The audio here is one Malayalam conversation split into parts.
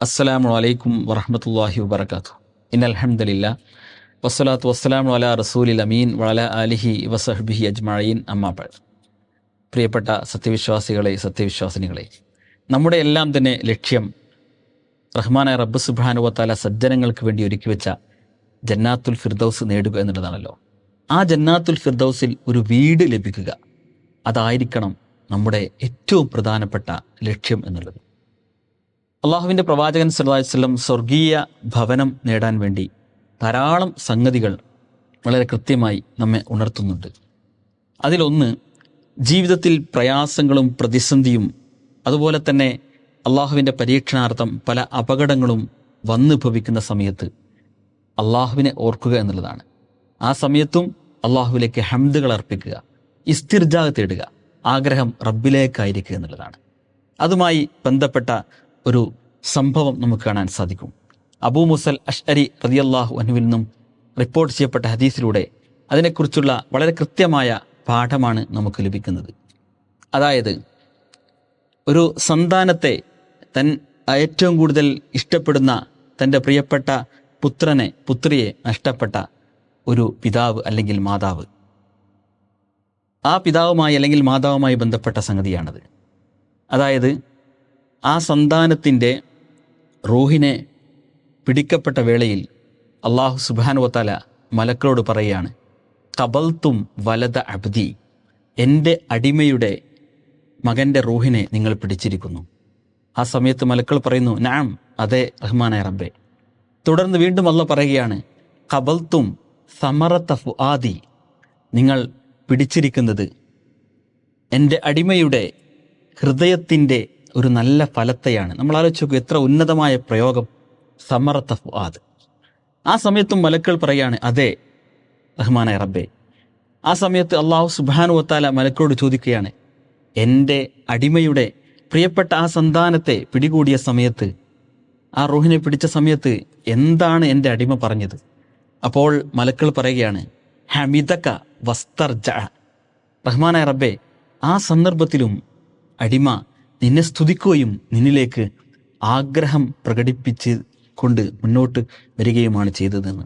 അസ്സലാമു അലൈക്കും വറഹമത്തല്ലാഹി വബർക്കാത്തു ഇൻ അൽഹംദലില്ല വസ്സലാത്തു വസ്സലാമു അല റസൂലിൽ അമീൻ വള അലിഹി വസഹബിഹി അജ്മഴീൻ അമ്മാബാദ് പ്രിയപ്പെട്ട സത്യവിശ്വാസികളെ സത്യവിശ്വാസിനികളെ നമ്മുടെ എല്ലാം തന്നെ ലക്ഷ്യം റഹ്മാനായ റബ്ബ് സുബാനുവത്താല സജ്ജനങ്ങൾക്ക് വേണ്ടി ഒരുക്കി വെച്ച ജന്നാത്തുൽ ഫിർദൌസ് നേടുക എന്നുള്ളതാണല്ലോ. ആ ജന്നാത്തുൽ ഫിർദൌസിൽ ഒരു വീട് ലഭിക്കുക അതായിരിക്കണം നമ്മുടെ ഏറ്റവും പ്രധാനപ്പെട്ട ലക്ഷ്യം എന്നുള്ളത്. അള്ളാഹുവിന്റെ പ്രവാചകൻ വസല്ലം സ്വർഗീയ ഭവനം നേടാൻ വേണ്ടി ധാരാളം സംഗതികൾ വളരെ കൃത്യമായി നമ്മെ ഉണർത്തുന്നുണ്ട്. അതിലൊന്ന് ജീവിതത്തിൽ പ്രയാസങ്ങളും പ്രതിസന്ധിയും അതുപോലെ തന്നെ അള്ളാഹുവിന്റെ പരീക്ഷണാർത്ഥം പല അപകടങ്ങളും വന്നു ഭവിക്കുന്ന സമയത്ത് അള്ളാഹുവിനെ ഓർക്കുക എന്നുള്ളതാണ്. ആ സമയത്തും അള്ളാഹുവിലേക്ക് ഹംദുകൾ അർപ്പിക്കുക ഇസ്തിർജാ തേടുക ആഗ്രഹം റബ്ബിലേക്കായിരിക്കുക എന്നുള്ളതാണ്. അതുമായി ബന്ധപ്പെട്ട ഒരു സംഭവം നമുക്ക് കാണാൻ സാധിക്കും. അബൂ മുസൽ അഷ്അരി റതിയല്ലാഹു അനുവിൽ നിന്നും റിപ്പോർട്ട് ചെയ്യപ്പെട്ട ഹദീസിലൂടെ അതിനെക്കുറിച്ചുള്ള വളരെ കൃത്യമായ പാഠമാണ് നമുക്ക് ലഭിക്കുന്നത്. അതായത് ഒരു സന്താനത്തെ തൻ ഏറ്റവും കൂടുതൽ ഇഷ്ടപ്പെടുന്ന തന്റെ പ്രിയപ്പെട്ട പുത്രനെ പുത്രിയെ നഷ്ടപ്പെട്ട ഒരു പിതാവ് അല്ലെങ്കിൽ മാതാവ്. ആ പിതാവുമായി അല്ലെങ്കിൽ മാതാവുമായി ബന്ധപ്പെട്ട സംഗതിയാണത്. അതായത് ആ സന്താനത്തിന്റെ റൂഹിനെ പിടിക്കപ്പെട്ട വേളയിൽ അള്ളാഹു സുബാനുവത്തല മലക്കളോട് പറയുകയാണ് കബൽത്തും വലത അബ്ദി എന്റെ അടിമയുടെ മകന്റെ റൂഹിനെ നിങ്ങൾ പിടിച്ചിരിക്കുന്നു. ആ സമയത്ത് മലക്കൾ പറയുന്നു നാം അതെ റഹ്മാനായ റബ്ബെ. തുടർന്ന് വീണ്ടും അല്ല പറയുകയാണ് കബൽത്തും സമറത്ത ഫുആദി നിങ്ങൾ പിടിച്ചിരിക്കുന്നത് എന്റെ അടിമയുടെ ഹൃദയത്തിന്റെ ഒരു നല്ല ഫലത്തെയാണ്. നമ്മൾ ആലോചിച്ചു എത്ര ഉന്നതമായ പ്രയോഗം സമർത്ഥ ഫുആദ്. ആ സമയത്തും മലക്കൾ പറയാണ് അതെ റഹ്മാനായ റബ്ബെ. ആ സമയത്ത് അള്ളാഹു സുബാനു വത്താല മലക്കോട് ചോദിക്കുകയാണ് എന്റെ അടിമയുടെ പ്രിയപ്പെട്ട ആ സന്താനത്തെ പിടികൂടിയ സമയത്ത് ആ റൂഹിനെ പിടിച്ച സമയത്ത് എന്താണ് എന്റെ അടിമ പറഞ്ഞത്? അപ്പോൾ മലക്കൾ പറയുകയാണ് ഹമിതക വസ്തർജ റഹ്മാനായ റബ്ബെ ആ സന്ദർഭത്തിലും അടിമ നിന്നെ സ്തുതിക്കുകയും നിന്നിലേക്ക് ആഗ്രഹം പ്രകടിപ്പിച്ച് കൊണ്ട് മുന്നോട്ട് വരികയുമാണ് ചെയ്തതെന്ന്.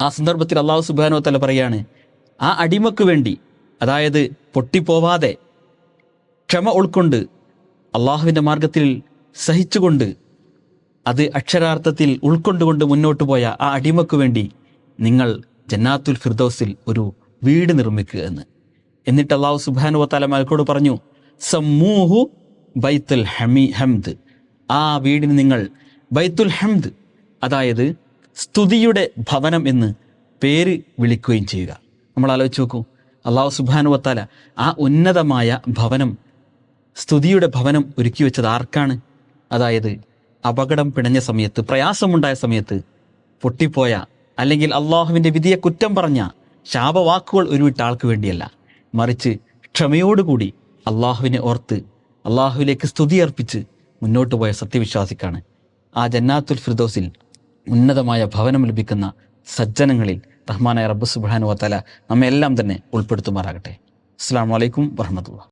ആ സന്ദർഭത്തിൽ അള്ളാഹു സുബാനോ തല പറയാണ് ആ അടിമക്ക് വേണ്ടി അതായത് പൊട്ടിപ്പോവാതെ ക്ഷമ ഉൾക്കൊണ്ട് അള്ളാഹുവിന്റെ മാർഗത്തിൽ സഹിച്ചുകൊണ്ട് അത് അക്ഷരാർത്ഥത്തിൽ ഉൾക്കൊണ്ടുകൊണ്ട് മുന്നോട്ട് പോയ ആ അടിമക്ക് വേണ്ടി നിങ്ങൾ ജന്നാത്തുൽ ഫിർദൌസിൽ ഒരു വീട് നിർമ്മിക്കുക എന്ന്. എന്നിട്ട് അള്ളാഹു സുബാനുവ താല മലക്കോട് പറഞ്ഞു സമ്മൂഹു ബൈത്തുൽ ഹമി ഹംദ്. ആ വീടിന് നിങ്ങൾ ബൈത്തുൽ ഹംദ് അതായത് സ്തുതിയുടെ ഭവനം എന്ന് പേര് വിളിക്കുകയും ചെയ്യുക. നമ്മൾ ആലോചിച്ച് നോക്കൂ. അള്ളാഹു സുബാനു വത്താല ആ ഉന്നതമായ ഭവനം സ്തുതിയുടെ ഭവനം ഒരുക്കി വെച്ചത് ആർക്കാണ്? അതായത് അപകടം പിണഞ്ഞ സമയത്ത് പ്രയാസമുണ്ടായ സമയത്ത് പൊട്ടിപ്പോയ അല്ലെങ്കിൽ അള്ളാഹുവിന്റെ വിധിയെ കുറ്റം പറഞ്ഞ ശാപവാക്കുകൾ ഉരുവിട്ട ആൾക്ക് വേണ്ടിയല്ല. മറിച്ച് ക്ഷമയോടുകൂടി അള്ളാഹുവിനെ ഓർത്ത് അള്ളാഹുവിലേക്ക് സ്തുതി അർപ്പിച്ച് മുന്നോട്ട് പോയ സത്യവിശ്വാസിക്കാണ്. ആ ജന്നാത്തുൽ ഫിർദോസിൽ ഉന്നതമായ ഭവനം ലഭിക്കുന്ന സജ്ജനങ്ങളിൽ റഹ്മാനായ റബ്ബ് സുബാനു വത്തല നമ്മെല്ലാം തന്നെ ഉൾപ്പെടുത്തുമാറാകട്ടെ. അസ്സാം വലൈക്കും വർഹമത്തുള്ള